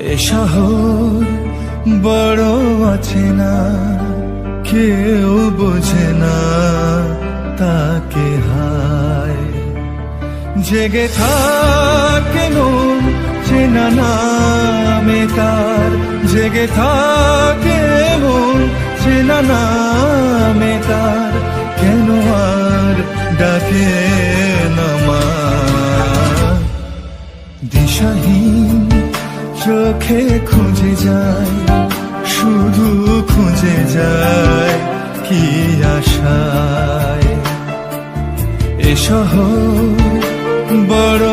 এ শহর বড় আছে না, কেউ বোঝে না তাকে হায়। জেগে থাকে মন চেনা নামে তার। জেগে থাকে মন চেনা নামে তার। কেন আর ডাকে নামা দিশাহীন চোখে খুঁজে যায় শুধু খুঁজে যায় কি আশায়। এ শহর বড়